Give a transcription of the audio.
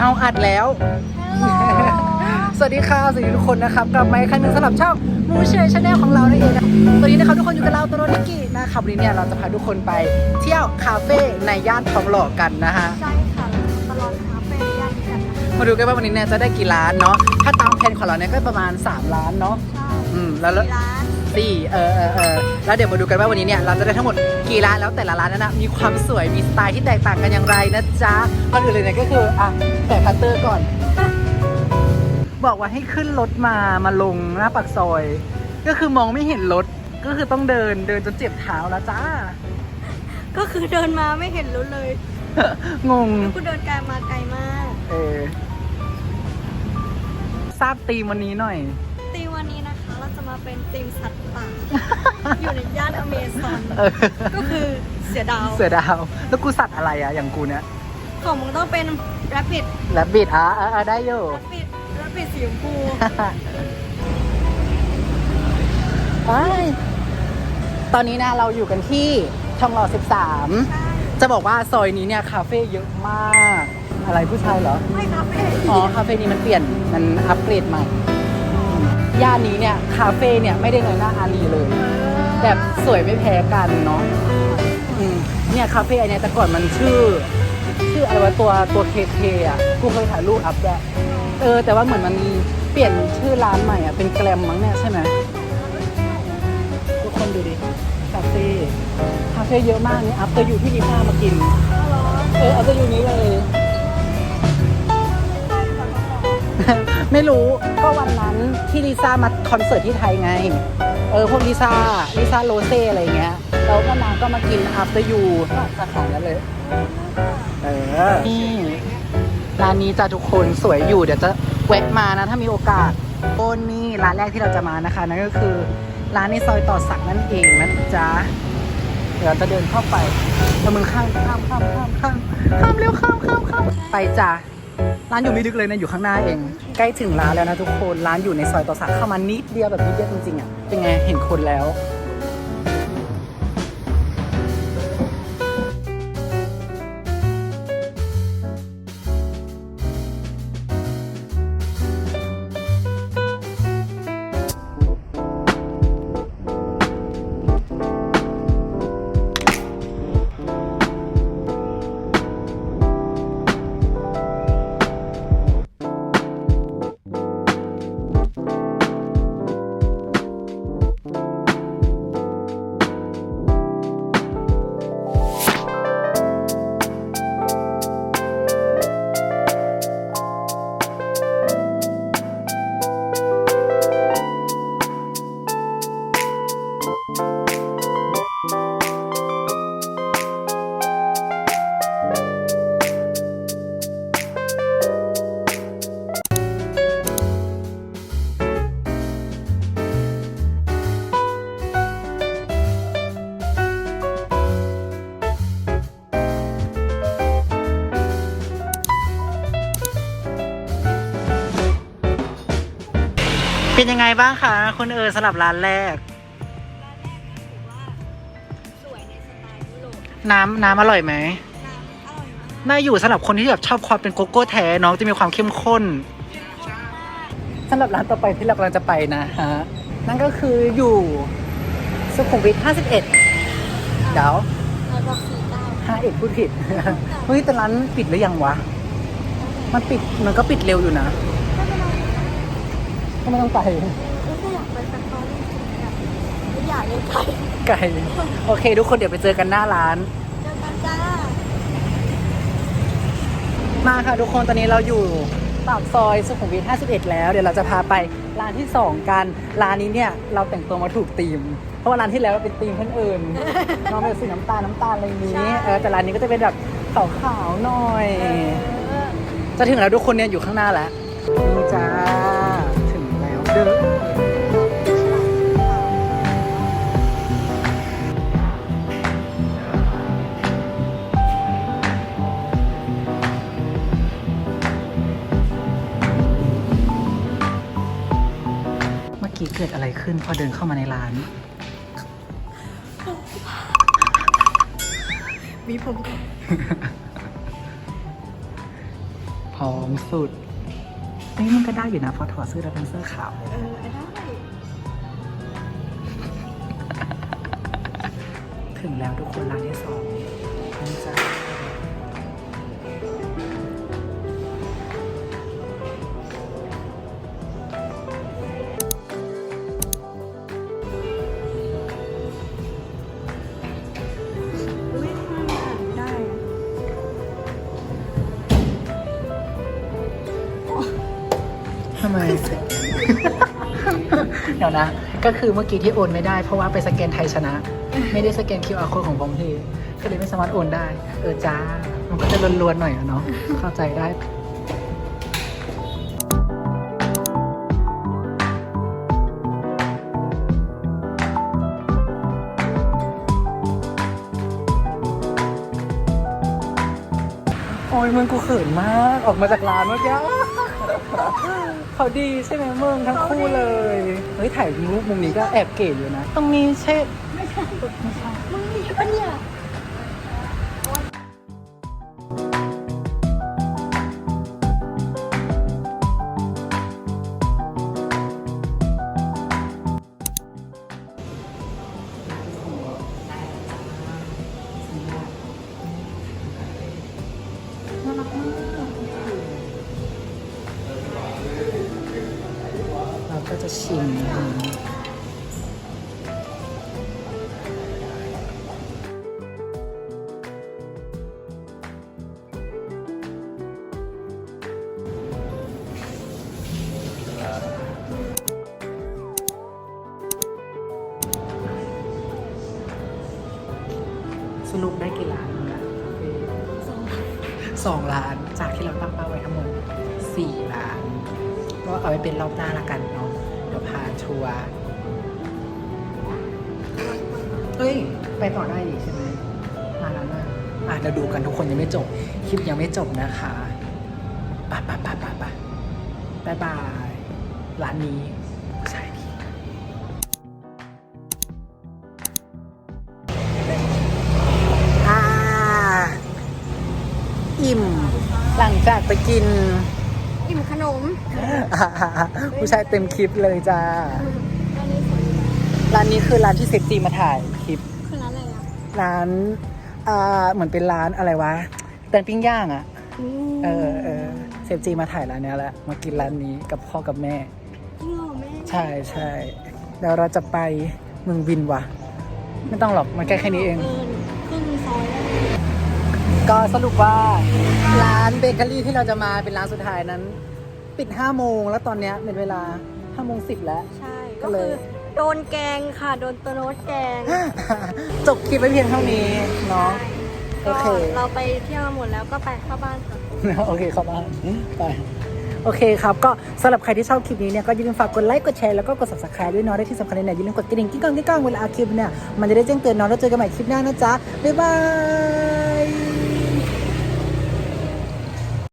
เอาอัดแล้ว สวัสดีค่ะ สวัสดีทุกคนนะครับ กลับมาอีกครั้งหนึ่งสำหรับช่องมูเชยชาแนลของเรานั่นเองนะตอนนี้นะครับทุกคนอยู่กับเราตัวโนนิกินะครับวันนี้เนี่ยเราจะพาทุกคนไปเที่ยวคาเฟ่ในย่านทองหล่อกันนะฮะ ใช่ค่ะตลอดคาเฟ่ย่านกันนะมาดูกันว่าวันนี้เนี่ยจะได้กี่ร้านเนาะ ถ้าตามแผนของเราเนี่ยก็ประมาณ3ล้านเนาะ ใช่อืม แล้วแล้วมีร้าน สี่เออเออเออแล้วเดี๋ยวมาดูกันว่าวันนี้เนี่ยเราจะได้ทั้งหมดกี่ร้านแล้วแต่ละร้านนั้นนะมีความสวยมีสไตล์ที่แตกต่างกันอย่างไรนะจ๊ะก่อนอื่นเลยเนี่ยก็คืออะแต่คัตเตอร์ก่อน บอกว่าให้ขึ้นรถมามาลงหน้าปากซอย ก็คือมองไม่เห็นรถก็คือต้องเดินเดินจนเจ็บเท้าแล้วจ้า ก็คือเดินมาไม่เห็นรถเลย งงแล้วกูเดินไกลมาไกลมาก เออทราบตีมวันนี้หน่อย มาเป็นตีมสัตว์ป่า อยู่ในย่านอเมซอน เออก็คือเสือดาว เสือดาว แล้วกูสัตว์อะไรอะอย่างกูเนี่ยของมึงต้องเป็นแรปปิดแรบบิดอะอะอะได้อยู่ แรปปิดแรปปิดสีชมพูไปตอนนี้นะเราอยู่กันที่ทองหล่อใช่13 จะบอกว่าซอยนี้เนี่ยคาเฟ่เยอะมาก อะไรผู้ชายเหรอ ไม่คาเฟ่อ๋อ คาเฟ่นี้มันเปลี่ยน มันอัปเกรดใหม่ ย่านนี้เนี่ยคาเฟ่เนี่ยไม่ได้ในหน้าอารีเลย แบบสวยไม่แพ้กันเนาะอืมเนี่ยคาเฟ่อันเนี้ยแต่ก่อนมันชื่อ ชื่ออะไรวะตัวตัวเคเคอะกูเคยถ่ายรูปอัพด้วยเออ แต่ว่าเหมือนมันเปลี่ยนชื่อร้านใหม่อะเป็นแกรมมั้งเนี่ยใช่ไหมทุกคนดูดิคาเฟ่คาเฟ่เยอะมากนี่อัพจะอยู่ที่ดีห้ามากินเอออัพจะอยู่นี้เลย ไม่รู้ก็วันนั้นที่ลิซ่ามาคอนเสิร์ตที่ไทยไง เออพวกลิซ่าลิซ่าโรเซ่อะไรเงี้ยแล้วก็นางก็มากิน after you ก็สาขานั้นเลย เออนี่ร้านนี้จ้าทุกคนสวยอยู่เดี๋ยวจะแวะมานะ ถ้ามีโอกาสโอ้นี่ร้านแรกที่เราจะมานะคะนั่นก็คือร้านในซอยต่อสักนั่นเองนะจ๊ะเดี๋ยวเราจะเดินเข้าไปแล้วมึงข้ามข้ามข้ามข้ามข้ามข้ามเร็วข้ามข้ามข้ามไปจ้ะ ร้านอยู่ไม่ลึกเลยนะอยู่ข้างหน้าเอง ใกล้ถึงร้านแล้วนะทุกคน ร้านอยู่ในซอยต่อสักเข้ามานิดเดียวแบบนิดเดียวจริงๆอะ เป็นไงเห็นคนแล้ว เป็นยังไงบ้างคะคุณเออสำหรับร้านแรกสวยในสไตล์ยุโรปน้ำน้ำอร่อยไหมน้ำอร่อยมากน่าอยู่สำหรับคนที่แบบชอบความเป็นโกโก้แท้น้องจะมีความเข้มข้นสำหรับร้านต่อไปที่เรากำลังจะไปนะฮะนั่นก็คืออยู่สุขุมวิท51เดี๋ยวเราบอกสีเก้าห้าเอ็ดพูดผิด เฮ้ยแต่ร้านปิดหรือยังวะ มันปิดมันก็ปิดเร็วอยู่นะไม่เป็นไร ก็ไม่ต้องไปเออก็อยากไปสตอรี่แบบไม่อยากเลยไปไกลโอเค ทุกคนเดี๋ยวไปเจอกันหน้าร้าน เจอกันจ้า มาค่ะทุกคนตอนนี้เราอยู่ปากซอยสุขุมวิท 51 แล้ว เดี๋ยวเราจะพาไปร้านที่ 2 กัน ร้านนี้เนี่ยเราแต่งตัวมาถูกธีม เพราะว่าร้านที่แล้วเป็นธีมคนอื่นน้องเป็นสีน้ำตาลน้ำตาลอะไรอย่างนี้ใช่เออแต่ร้านนี้ก็จะเป็นแบบขาวๆหน่อยเออจะถึงแล้วทุกคนเนี่ยอยู่ข้างหน้าแล้วนี่จ้าถึงแล้วเด้อเมื่อกี้เกิดอะไรขึ้นพอเดินเข้ามาในร้าน มีผมกับพอมสุด เอ้ยมันก็ได้อยู่นะพอถอดเสื้อแล้วเป็นเสื้อขาวเลยเออได้ถึงแล้วทุกคนร้านที่สอง เดี๋ยวนะ ก็คือเมื่อกี้ที่โอนไม่ได้เพราะว่าไปสแกนไทยชนะ ไม่ได้สแกน QR code ของบองทีก็เลยไม่สามารถโอนได้ เออจ้า มันก็จะลวนๆหน่อยอะเนาะเข้าใจได้โอ้ยมึงกูเขินมาก ออกมาจากร้านเมื่อกี้ เขาดีใช่ไหมมึงทั้งคู่เลย เฮ้ยถ่ายรูปมุมนี้ก็แอบเก๋อยู่นะ ตรงนี้ใช่มึงมีปะเนี่ย ชิมสรุปได้กี่ล้านมึงอะสองล้าน จากที่เราตั้งเป้าไว้ทั้งหมดสี่ล้าน ก็เอาไว้เป็นรอบหน้าละกันเนาะ พาทัวร์เฮ้ย ไปต่อได้ดีใช่ไหมมาแล้วนะอะเดี๋ยวดูกันทุกคนยังไม่จบ คลิปยังไม่จบนะคะปะปะปะปะปะบายบาย ร้านนี้ใช่ดีอ่าอิ่ม หลังจากไปกิน อิ่มขนมผู้ชายเต็มคลิปเลยจ้าอันนี้สวยร้านนี้คือร้านที่เซฟจีมาถ่ายคลิป คือร้านอะไรอะร้านอ่าเหมือนเป็นร้านอะไรวะแตงปิ้งย่างอะ่ะเออเออเซฟจีมาถ่ายร้านเนี้ยแหละมากินร้านนี้กับพ่อกับแม่จริงเหรอแม่ ใช่ใช่เดี๋ยวเราจะไปเมืองวินวะไม่ต้องหรอกมันใกล้แค่นี้เองเกินครึ่งซอยแล้ว ก็สรุปว่าร้านเบเกอรี่ที่เราจะมาเป็นร้านสุดท้ายนั้น ปิด5โมงแล้วตอนเนี้ยเป็นเวลา5โมง10 แล้ว ใช่ ก็ก็เลคือยโดนแกงค่ะ โดนตัวโน้ตแกงจบคลิปไว้เพียงเท่านี้เนาะโอก็เค เราไปเที่ยวมาหมดแล้วก็ไปเข้าบ้านค่ะ โอเคเข้าบ้านไป โอเคครับ ก็สำหรับใครที่ชอบคลิปนี้เนี่ย ก็อย่าลืมฝากกดไลค์ กดแชร์ แล้วก็กด subscribe ด้วยเนาะและที่สำคัญเลยเนี่ยอย่าลืมกดกระดิ่งกิ๊งก้องกิ๊งก้องเวลาคลิปเนี่ย มันจะได้แจ้งเตือนเนาะแล้วเจอกันใหม่คลิปหน้านะจ๊ะ บ๊ายบาย